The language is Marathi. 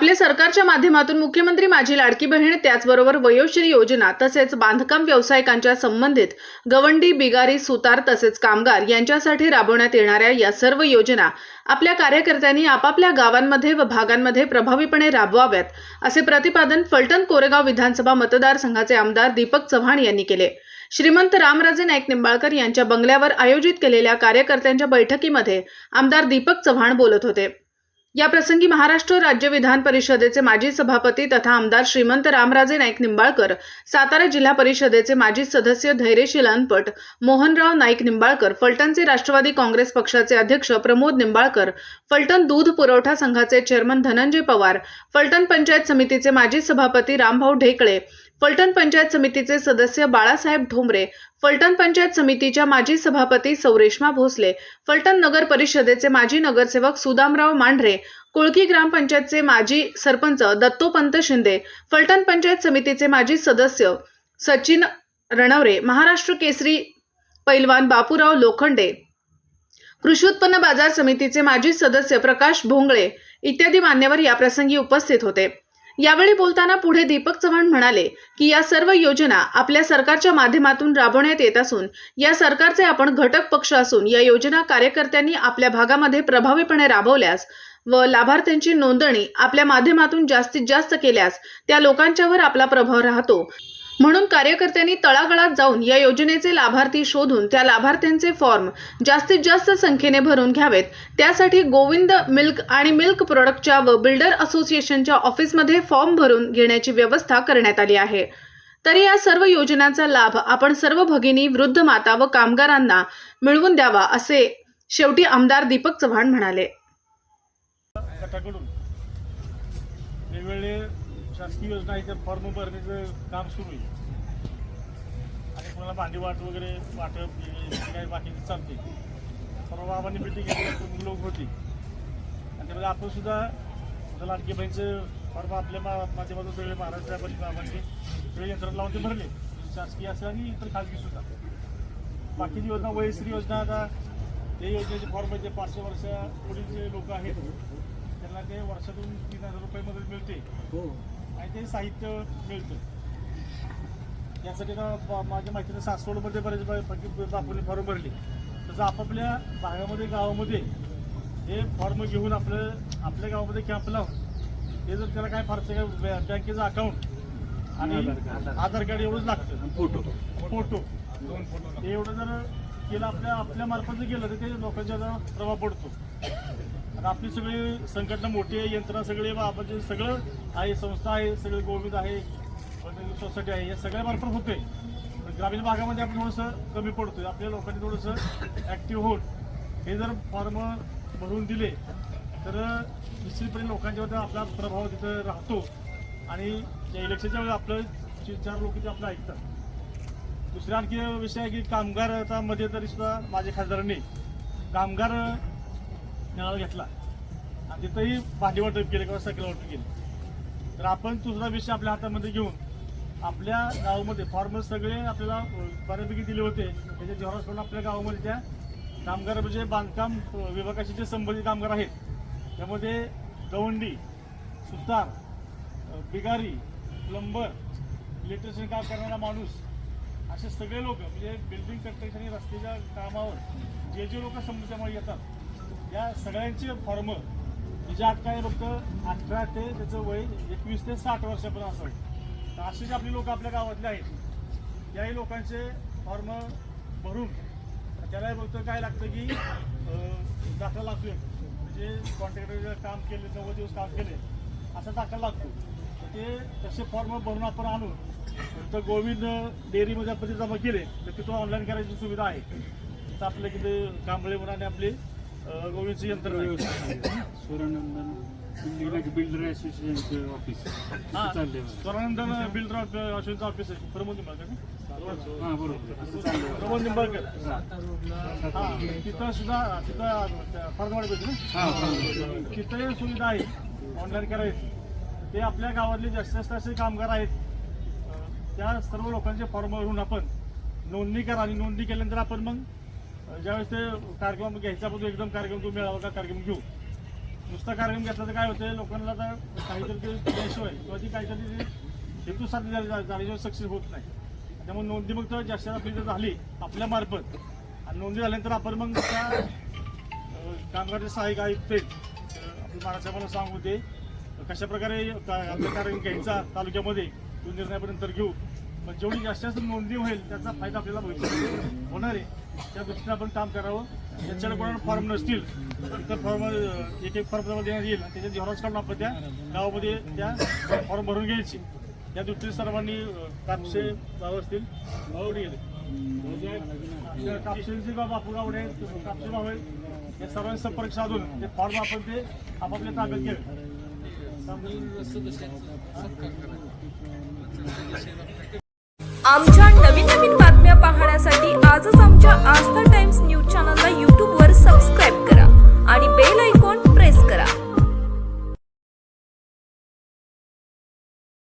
आपल्या सरकारच्या माध्यमातून मुख्यमंत्री माझी लाडकी बहीण त्याचबरोबर वयोश्री योजना तसेच बांधकाम व्यावसायिकांच्या संबंधित गवंडी बिगारी सुतार तसेच कामगार यांच्यासाठी राबवण्यात येणाऱ्या या सर्व योजना आपल्या कार्यकर्त्यांनी आपापल्या गावांमध्ये व भागांमध्ये प्रभावीपणे राबवाव्यात असे प्रतिपादन फलटण कोरेगाव विधानसभा मतदारसंघाचे आमदार दीपक चव्हाण यांनी केले. श्रीमंत रामराजे नाईक निंबाळकर यांच्या बंगल्यावर आयोजित केलेल्या कार्यकर्त्यांच्या बैठकीमध्ये आमदार दीपक चव्हाण बोलत होते. या प्रसंगी महाराष्ट्र राज्य विधान परिषदेचे माजी सभापती तथा आमदार श्रीमंत रामराजे नाईक निंबाळकर सातारा जिल्हा परिषदेचे माजी सदस्य धैर्यशील अनपट मोहनराव नाईक निंबाळकर फलटणचे राष्ट्रवादी काँग्रेस पक्षाचे अध्यक्ष प्रमोद निंबाळकर फलटण दूध पुरवठा संघाचे चेअरमन धनंजय पवार फलटण पंचायत समितीचे माजी सभापती रामभाऊ ढेकळे फलटण पंचायत समितीचे सदस्य बाळासाहेब ढोंबरे फलटण पंचायत समितीच्या माजी सभापती सौरेश्मा भोसले फलटण नगर परिषदेचे माजी नगरसेवक सुदामराव मांढरे कुळकी ग्रामपंचायतचे माजी सरपंच दत्तोपंत शिंदे फलटण पंचायत समितीचे माजी सदस्य सचिन रणवरे महाराष्ट्र केसरी पैलवान बापूराव लोखंडे कृषी उत्पन्न बाजार समितीचे माजी सदस्य प्रकाश भोंगळे इत्यादी मान्यवर याप्रसंगी उपस्थित होते. यावेळी बोलताना पुढे दीपक चव्हाण म्हणाले की या सर्व योजना आपल्या सरकारच्या माध्यमातून राबवण्यात येत असून या सरकारचे आपण घटक पक्ष असून या योजना कार्यकर्त्यांनी आपल्या भागामध्ये प्रभावीपणे राबवल्यास व लाभार्थ्यांची नोंदणी आपल्या माध्यमातून जास्तीत जास्त केल्यास त्या लोकांच्यावर आपला प्रभाव राहतो. म्हणून कार्यकर्त्यांनी तळागाळात जाऊन या योजनेचे लाभार्थी शोधून त्या लाभार्थ्यांचे फॉर्म जास्तीत जास्त संख्येने भरून घ्यावेत. त्यासाठी गोविंद मिल्क आणि मिल्क प्रोडक्टच्या व बिल्डर असोसिएशनच्या ऑफिसमध्ये फॉर्म भरून घेण्याची व्यवस्था करण्यात आली आहे. तरी या सर्व योजनांचा लाभ आपण सर्व भगिनी वृद्ध माता व कामगारांना मिळवून द्यावा असे शेवटी आमदार दीपक चव्हाण म्हणाले. शासकीय योजना इथे फॉर्म भरण्याचं काम सुरू आहे. आणि कोणाला भांडी वाट वगैरे वाटप काही बाकी चालते परवा बाबांनी मिटिंग घेतली लोक होती. आणि त्यामध्ये आपण सुद्धा लाडकी बहिणीचं फॉर्म आपल्या मा माध्यमातून सगळे महाराष्ट्र बाबांनी सगळे यंत्रणा लावून ते भरले. शासकीय असेल आणि इतर खाजगी सुद्धा. बाकीची योजना वयश्री योजना आता ते योजनेचे फॉर्म जे पाचशे वर्ष पुढील जे लोक आहेत. त्यांना ते वर्षातून तीन हजार रुपये मदत मिळते. हो. आणि ते साहित्य मिळतं यासाठी आता ब- माझ्या माहितीनं सासवडमध्ये बरेच बापूने फॉर्म भरले. तसं आपापल्या भागामध्ये गावामध्ये हे फॉर्म घेऊन आपलं आपल्या गावामध्ये कॅम्प लावून हे जर त्याला काय फारसं काय बँकेचं अकाउंट आणि आधार कार्ड. एवढंच लागतं. फोटो. फोटो. दोन फोटो हे एवढं जर केलं आपल्या आपल्या मार्फत जर गेलं तर ते लोकांच्या प्रभाव पडतो. आपली सगळी संघटना मोठी आहे यंत्रणा सगळी आपण जे सगळं आहे संस्था आहे सगळे गोविंद आहे सोसायटी आहे या सगळ्या मार्फत होते ग्रामीण भागामध्ये आपण थोडंसं कमी पडतोय. आपल्या लोकांनी थोडंसं ॲक्टिव्ह होऊन. हे जर फॉर्म भरून दिले तर निश्चितपणे लोकांच्यावर आपला प्रभाव तिथं राहतो. आणि या इलेक्शनच्या वेळी आपलं जे चार लोक ते आपलं ऐकतात. दुसरा आणखी विषय आहे की कामगार आता मध्ये तरी सुद्धा माझ्या खासदारांनी कामगार मेळावा घेतला. आणि तिथंही भांडी वाटप केलं किंवा सकल वाटप केलं. तर आपण दुसरा विषय आपल्या हातामध्ये घेऊन आपल्या गावामध्ये फॉर्मर्स सगळे आपल्याला बऱ्यापैकी दिले होते. त्याच्या झेरॉक्स करून आपल्या गावामध्ये त्या कामगार म्हणजे बांधकाम विभागाशी जे संबंधित कामगार आहेत त्यामध्ये गवंडी सुतार बिगारी प्लंबर इलेक्ट्रिशियन काम करणारा माणूस असे सगळे लोक म्हणजे बिल्डिंग कन्स्ट्रक्शन रस्त्याच्या कामावर जे जे लोक समोरच्यामुळे येतात या सगळ्यांचे फॉर्म म्हणजे आत काय फक्त अठरा ते त्याचं वय एकवीस ते साठ वर्षापर्यंत असावं तर असे जे आपले लोक आपल्या गावातले आहेत याही लोकांचे फॉर्म भरून त्याला फक्त काय लागतं की दाखला लागतोय. म्हणजे कॉन्ट्रॅक्टर काम केले नव्वद दिवस काम केले असा दाखला लागतो. तर ते तसे फॉर्म भरून आपण आणून तर गोविंद डेअरीमध्ये आपण ते जमा केले तर तिथून ऑनलाईन करायची सुविधा आहे. तर आपले किती कांबळे म्हणून आपली गोविंदची यंत्रणा आहे. सुरनंदन बिल्डर असोसिएशनचे ऑफिस हा. चालले स्वरानंदन बिल्डर अशोकचं ऑफिस आहे. प्रमोद निंबाळकर? हा बरोबर. प्रमोद निंबाळकर. तिथं सुद्धा तिथं फरदवाडी पाहिजे ना? तिथं सुविधा आहे. ऑनलाईन करायची. ते आपल्या गावातले जास्तीत जास्त असे कामगार आहेत. त्या सर्व लोकांचे फॉर्म भरून आपण नोंदणी करा आणि नोंदणी केल्यानंतर आपण मग ज्यावेळेस ते कार्यक्रम घ्यायचा आपण एकदम कार्यक्रम तो मिळावा का कार्यक्रम घेऊ. नुसता कार्यक्रम घेतला तर काय होतं लोकांना आता काहीतरी ते दिल्याशिवाय किंवा ती काहीतरी ते हेतू साध्य झाले- झाल्याशिवाय सक्सेस होत नाही. त्यामुळे नोंदणी मग तर जास्त आपली जर झाली आपल्या मार्फत आणि नोंदणी झाल्यानंतर आपण मग त्या कामगारचे सहाय्यक आयुक्त आहेत. अं, आपल्या महाराष्ट्राला सांगू ते कशा प्रकारे का- आपला कार्यक्रम घ्यायचा तालुक्यामध्ये तो निर्णयापर्यंत घेऊ. जेवढी जास्त जास्त नोंदणी होईल त्याचा फायदा आपल्याला भविष्यात होणार आहे. त्या दृष्टीने आपण काम करावं. ज्यांच्याकडे कोणाला फॉर्म नसतील तर फॉर्म एक एक फॉर्म तुम्हाला देण्यात येईल. त्याच्या झेरॉक्स काढून आपण त्या गावामध्ये त्या फॉर्म भरून घ्यायची. या दृष्टीने सर्वांनी कापसे गाव असतील आवडी गेले म्हणजे कापसेचे बाब आपण गावडे कापसे गाव आहे या सर्वांनी संपर्क साधून ते फॉर्म आपण ते आपापल्या ताब्यात घ्यावे आमच्या नवीन नवीन बातम्या पाहा